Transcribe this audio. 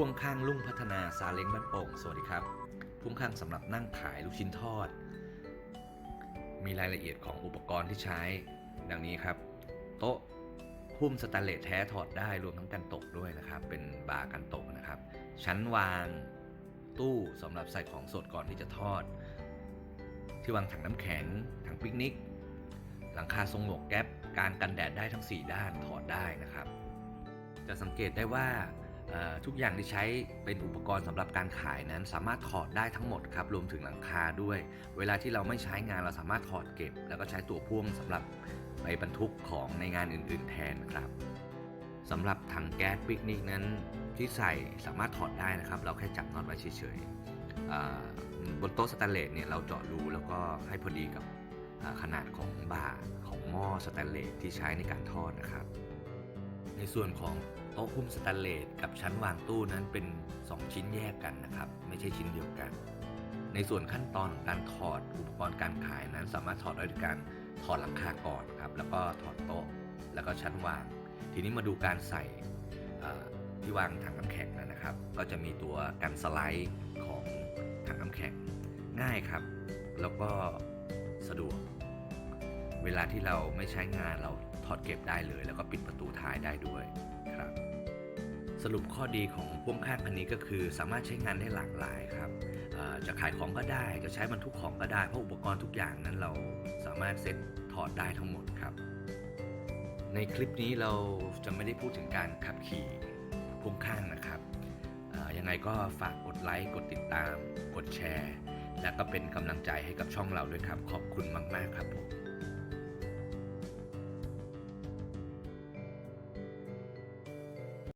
พ่วงข้างลุ่งพัฒนาซาเล้งบ้านโป่งสวัสดีครับ พ่วงข้างสำหรับนั่งขายลูกชิ้นทอด มีรายละเอียดของอุปกรณ์ที่ใช้ ดังนี้ครับ โต๊ะหุ้มสแตนเลสแท้ถอดได้รวมทั้งกันตกด้วยนะครับ เป็นบาร์กันตกนะครับ ชั้นวางตู้สำหรับใส่ของสดก่อนที่จะทอด ที่วางถังน้ำแข็งถังปิกนิก หลังคาทรงหมวกแก๊ปการกันแดดได้ทั้ง 4 ด้านถอดได้นะครับ จะสังเกตได้ว่า ทุกอย่างที่ใช้เป็นอุปกรณ์สำหรับการขายนั้น สามารถถอดได้ทั้งหมดครับรวมถึงหลังคาด้วย เวลาที่เราไม่ใช้งานเราสามารถถอดเก็บ แล้วก็ใช้ตัวพ่วงสำหรับไปบรรทุกของในงานอื่น ๆ แทนครับสำหรับถังแก๊สปิกนิกนั้นที่ใส่สามารถถอดได้นะครับ เราแค่จับน็อตไว้เฉยๆบนโต๊ะสแตนเลสเนี่ยเราเจาะรูแล้วก็ให้พอดีกับขนาดของบาของหม้อสแตนเลสที่ใช้ในการทอดนะครับ ในส่วนของโต๊ะหุ้มสแตนเลสกับชั้นวางตู้นั้นเป็น 2 ชิ้นแยกกันนะครับ ไม่ใช่ชิ้นเดียวกัน ในส่วนขั้นตอนของการถอดอุปกรณ์การขายนั้นสามารถถอดได้ด้วยการถอดหลังคาก่อนครับแล้วก็ถอดโต๊ะแล้วก็ชั้นวาง ทีนี้มาดูการใส่ที่วางถังน้ำแข็งนะครับ ก็จะมีตัวกันสไลด์ของถังน้ำแข็งง่ายครับ แล้วก็สะดวก เวลาที่เราไม่ใช้งานเรา ถอดเก็บได้เลย แล้วก็ปิดประตูท้ายได้ด้วยครับ สรุปข้อดีของพ่วงข้างอันนี้ก็คือสามารถใช้งานได้หลากหลายครับจะขายของก็ได้จะใช้บรรทุกของก็ได้เพราะอุปกรณ์ทุกอย่างนั้นเราสามารถเซ็ตถอดได้ทั้งหมดครับ ในคลิปนี้เราจะไม่ได้พูดถึงการขับขี่พ่วงข้างนะครับยังไงก็ฝากกดไลค์กดติดตาม กดแชร์ และก็เป็นกำลังใจให้กับช่องเราด้วยครับ ขอบคุณมาก ๆ ครับผม